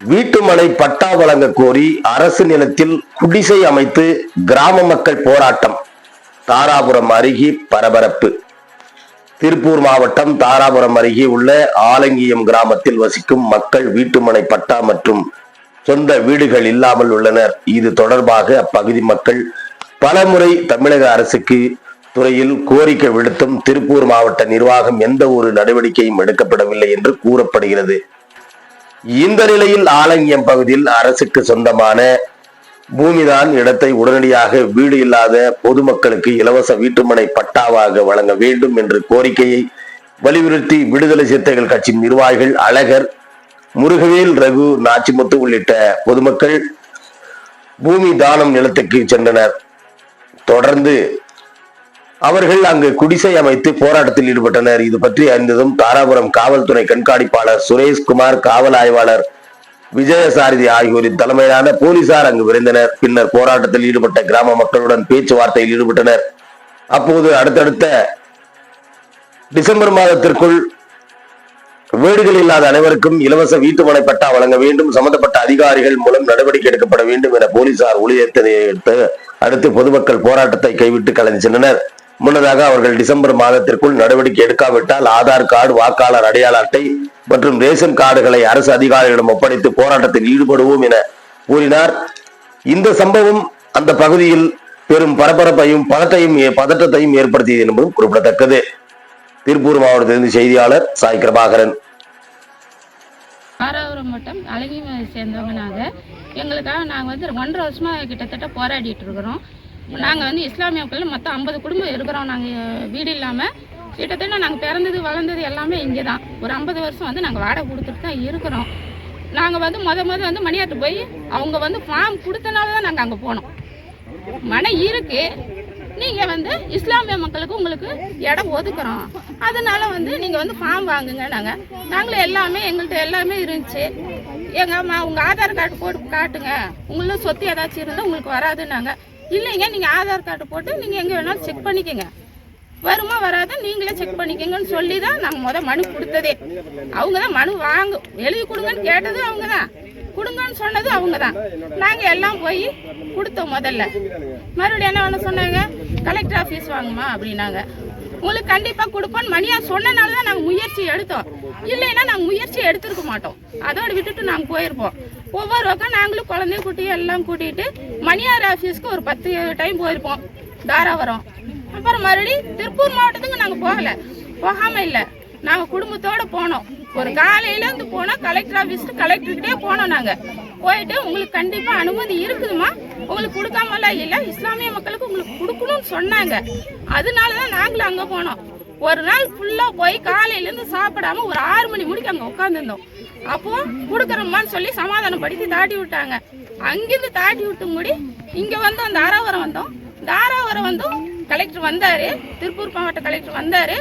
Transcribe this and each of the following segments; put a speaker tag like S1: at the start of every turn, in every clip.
S1: வீட்டுமனை பட்டா வழங்க கோரி அரசு நிலத்தில் குடிசை அமைத்து கிராம மக்கள் போராட்டம். தாராபுரம் அருகே பரபரப்பு. திருப்பூர் மாவட்டம் தாராபுரம் அருகே உள்ள ஆலங்கியம் கிராமத்தில் வசிக்கும் மக்கள் வீட்டுமனை பட்டா மற்றும் சொந்த வீடுகள் இல்லாமல் உள்ளனர். இது தொடர்பாக அப்பகுதி மக்கள் பலமுறை தமிழக அரசுக்கு துறையில் கோரிக்கை விடுத்தும் திருப்பூர் மாவட்ட நிர்வாகம் எந்த ஒரு நடவடிக்கையும் எடுக்கப்படவில்லை என்று கூறப்படுகிறது. இந்த நிலையில் ஆலங்கியம் பகுதியில் அரசுக்கு சொந்தமான பூமிதான் இடத்தை உடனடியாக வீடு இல்லாத பொதுமக்களுக்கு இலவச வீட்டுமனை பட்டாவாக வழங்க வேண்டும் என்ற கோரிக்கையை வலியுறுத்தி விடுதலை சிறுத்தைகள் கட்சி நிர்வாகிகள் அழகர் முருகவேல் ரகு நாச்சிமுத்து உள்ளிட்ட பொதுமக்கள் பூமி தானம் நிலத்துக்கு சென்றனர். தொடர்ந்து அவர்கள் அங்கு குடிசை அமைத்து போராட்டத்தில் ஈடுபட்டனர். இது பற்றி அறிந்ததும் தாராபுரம் காவல்துறை கண்காணிப்பாளர் சுரேஷ்குமார் காவல் ஆய்வாளர் விஜயசாரதி ஆகியோரின் தலைமையிலான போலீசார் அங்கு விரைந்தனர். பின்னர் போராட்டத்தில் ஈடுபட்ட கிராம மக்களுடன் பேச்சுவார்த்தையில் ஈடுபட்டனர். அப்போது அடுத்தடுத்த டிசம்பர் மாதத்திற்குள் வீடுகள் இல்லாத அனைவருக்கும் இலவச வீட்டுமனை பட்டா வழங்க வேண்டும். சம்பந்தப்பட்ட அதிகாரிகள் மூலம் நடவடிக்கை எடுக்கப்பட வேண்டும் என போலீசார் ஊழியத்தை அடுத்து பொதுமக்கள் போராட்டத்தை கைவிட்டு கலந்து சென்றனர். முன்னதாக அவர்கள் டிசம்பர் மாதத்திற்குள் நடவடிக்கை எடுக்காவிட்டால் ஆதார் கார்டு வாக்காளர் அடையாள அட்டை மற்றும் ரேஷன் கார்டுகளை அரசு அதிகாரிகளிடம் ஒப்படைத்து போராட்டத்தில் ஈடுபடுவோம் என கூறினார். இந்த சம்பவம் அந்த பகுதியில் பெரும் பரபரப்பையும் பதட்டையும் பதட்டத்தையும் ஏற்படுத்தியது என்பதும் குறிப்பிடத்தக்கது. திருப்பூர் மாவட்டத்திலிருந்து செய்தியாளர் சாய் கிருபாகரன்.
S2: ஆறாவரம் மட்டும் அழகி சேர்ந்தவங்க நாங்கள் எங்களுக்காக நாங்கள் வந்து ஒன்றரை வருஷமாக கிட்டத்தட்ட போராடிட்டு இருக்கிறோம். நாங்கள் வந்து இஸ்லாமிய மக்கள் மொத்தம் ஐம்பது குடும்பம் இருக்கிறோம். நாங்கள் வீடு இல்லாமல் கிட்டத்தட்ட நாங்கள் பிறந்தது வளர்ந்தது எல்லாமே இங்கே தான் ஒரு ஐம்பது வருஷம் வந்து நாங்கள் வாடகை கொடுத்துட்டு தான் இருக்கிறோம். நாங்கள் வந்து முத முத வந்து மணியாட்டு போய் அவங்க வந்து ஃபார்ம் கொடுத்தனால தான் நாங்கள் அங்கே போனோம். மனை இருக்குது நீங்க வந்து இஸ்லாமிய மக்களுக்கு உங்களுக்கு இடம் ஒதுக்குறோம். அதனால வந்து நீங்க வந்து ஃபார்ம் வாங்குங்க நாங்க. நாங்களும் எல்லாமே எங்கள்கிட்ட எல்லாமே இருந்துச்சு. எங்க அம்மா உங்க ஆதார் கார்டு போட்டு காட்டுங்க. உங்களுக்கு சொத்து ஏதாச்சும் இருந்தால் உங்களுக்கு வராதுன்னாங்க. இல்லைங்க நீங்க ஆதார் கார்டு போட்டு நீங்க எங்க வேணாலும் செக் பண்ணிக்கங்க. வருமா வராத நீங்களே செக் பண்ணிக்கங்கன்னு சொல்லி தான் நாங்கள் மொதல் மனு கொடுத்ததே. அவங்க தான் மனு வாங்க எழுதி கொடுங்கன்னு கேட்டது அவங்க தான் கொடுங்கன்னு சொன்னது அவங்க தான் நாங்கள் எல்லாம் போய் கொடுத்தோம் முதல்ல. மறுபடியும் என்ன பண்ண சொன்னாங்க? கலெக்டர் ஆஃபீஸ் வாங்குமா அப்படின்னாங்க. உங்களுக்கு கண்டிப்பாக கொடுப்போன்னு மணியாக சொன்னனால தான் நாங்கள் முயற்சி எடுத்தோம். இல்லைன்னா நாங்கள் முயற்சி எடுத்துருக்க மாட்டோம். அதோடு விட்டுட்டு நாங்கள் போயிருப்போம். ஒவ்வொரு பக்கம் நாங்களும் குழந்தைய குட்டி எல்லாம் கூட்டிகிட்டு மணியார் ஆஃபீஸ்க்கு ஒரு பத்து டைம் போயிருப்போம். தாராபுரம். அப்புறம் மறுபடியும் திருப்பூர் மாவட்டத்துக்கு நாங்கள் போகலை. போகாமல் இல்லை. நாங்கள் குடும்பத்தோடு போனோம். ஒரு காலையிலேருந்து போனோம் கலெக்டர் ஆஃபீஸ்க்கு கலெக்டர்கிட்டே போனோம் நாங்கள் போயிட்டு உங்களுக்கு கண்டிப்பாக அனுமதி இருக்குதுமா உங்களுக்கு கொடுக்காமலாம் இல்லை இஸ்லாமிய மக்களுக்கு உங்களுக்கு கொடுக்கணும்னு சொன்னாங்க. அதனால தான் நாங்களும் அங்கே போனோம். ஒரு நாள் ஃபுல்லாக போய் காலையிலேருந்து சாப்பிடாம ஒரு ஆறு மணி முடிக்கு அங்கே உட்காந்துருந்தோம் அப்போ கொடுக்குறோம்மான்னு சொல்லி சமாதானப்படுத்தி தாட்டி விட்டாங்க. அங்கிருந்து தாட்டி விட்டு முடி இங்கே வந்து அந்த வந்தோம். தாராவரம் வந்தும் கலெக்டர் வந்தார். திருப்பூர் மாவட்ட கலெக்டர் வந்தார்.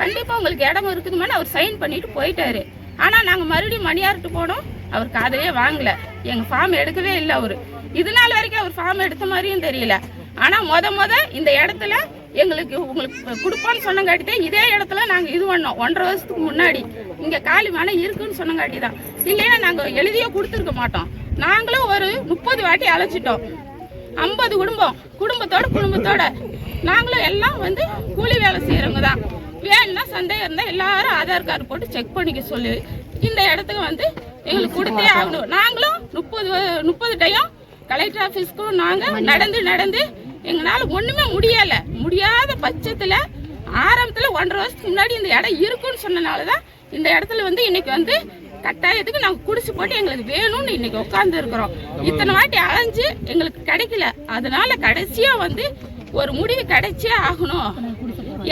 S2: கண்டிப்பாக உங்களுக்கு இடம் இருக்குதுமான்னு அவர் சைன் பண்ணிட்டு போயிட்டாரு. ஆனால் நாங்கள் மறுபடியும் மணியார்ட்டு போனோம். அவர் காதவே வாங்கல. எங்கள் ஃபார்ம் எடுக்கவே இல்லை அவர். இது நாள் வரைக்கும் அவர் ஃபார்ம் எடுத்த மாதிரியும் தெரியல. ஆனால் மொத முத இந்த இடத்துல எங்களுக்கு உங்களுக்கு கொடுப்போன்னு சொன்னங்காட்டி இதே இடத்துல நாங்கள் இது பண்ணோம். ஒன்றரை வருஷத்துக்கு முன்னாடி. இங்கே காலி மனை இருக்குன்னு சொன்னங்காட்டி தான் இல்லைன்னா நாங்கள் எழுதியே கொடுத்துருக்க மாட்டோம். நாங்களும் ஒரு முப்பது வாட்டி அழைச்சிட்டோம். ஐம்பது குடும்பம். குடும்பத்தோட குடும்பத்தோட. நாங்களும் எல்லாம் வந்து கூலி வேலை செய்கிறவங்க தான். வேணும்னா சந்தேகம் இருந்தால் எல்லாரும் ஆதார் கார்டு போட்டு செக் பண்ணிக்க சொல்லி. இந்த இடத்துக்கு வந்து எங்களுக்கு கொடுத்தே ஆகணும். நாங்களும் முப்பது முப்பது டைம் கலெக்டர் ஆஃபீஸ்க்கும் நாங்கள் நடந்து நடந்து எங்களால் ஒன்றுமே முடியலை. முடியாத பட்சத்தில் ஆரம்பத்தில் ஒன்றரை வருஷத்துக்கு முன்னாடி இந்த இடம் இருக்குன்னு சொன்னனால தான் இந்த இடத்துல வந்து இன்னைக்கு வந்து கட்டாயத்துக்கு நாங்கள் குடிச்சு போட்டு எங்களுக்கு வேணும்னு இன்னைக்கு உட்கார்ந்து இருக்கிறோம். இத்தனை வாட்டி அலைஞ்சு எங்களுக்கு கிடைக்கல. அதனால கடைசியா வந்து ஒரு முடிவு கிடைச்சே ஆகணும்.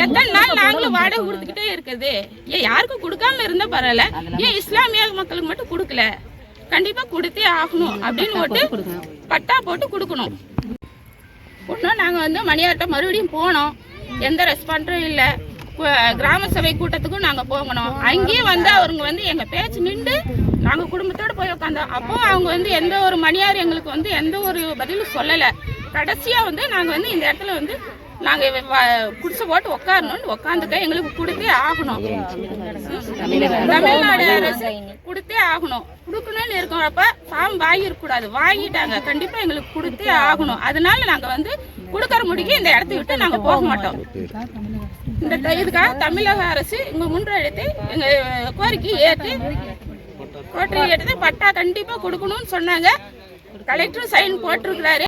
S2: எத்தனை நாள் நாங்களும் வாடகை கொடுத்துக்கிட்டே இருக்குது ஏன் யாருக்கும் கொடுக்காம இருந்தா பரவாயில்ல. ஏன் இஸ்லாமிய மக்களுக்கு மட்டும் கொடுக்கல. கண்டிப்பா கொடுத்தே ஆகணும் அப்படின்னு போட்டு பட்டா போட்டு கொடுக்கணும். ஒன்றும் நாங்கள் வந்து மணியார்ட்ட மறுபடியும் போனோம். எந்த ரெஸ்பாண்டும் இல்லை. கிராம சபை கூட்டத்துக்கும் நாங்கள் போகணும். அங்கேயும் வந்து அவங்க வந்து எங்கள் பேச்சு நின்று நாங்கள் குடும்பத்தோடு போய் உட்காந்தோம் அப்போ அவங்க வந்து எந்த ஒரு மணியார் எங்களுக்கு வந்து எந்த ஒரு பதிலும் சொல்லலை. கடைசியாக வந்து நாங்கள் வந்து இந்த இடத்துல வந்து நாங்கள் குடிசை போட்டு உட்காரணும்னு உட்காந்துக்க எங்களுக்கு கொடுத்தே ஆகணும். தமிழ்நாடு அரசு கொடுத்தே ஆகணும். கொடுக்கணும்னு இருக்கிறப்ப ஃபார்ம் வாங்கிடக்கூடாது வாங்கிட்டாங்க. கண்டிப்பாக எங்களுக்கு கொடுத்தே ஆகணும். அதனால நாங்கள் வந்து கொடுக்கற முடிக்க இந்த இடத்த விட்டு நாங்கள் போக மாட்டோம். இந்த இதுக்காக தமிழக அரசு இங்க முன்றெடுத்து எங்க கோரிக்கை ஏற்று கோட்டை எடுத்து பட்டா கண்டிப்பா கொடுக்கணும்னு சொன்னாங்க. Collector sign போட்டிருக்கிறாரு.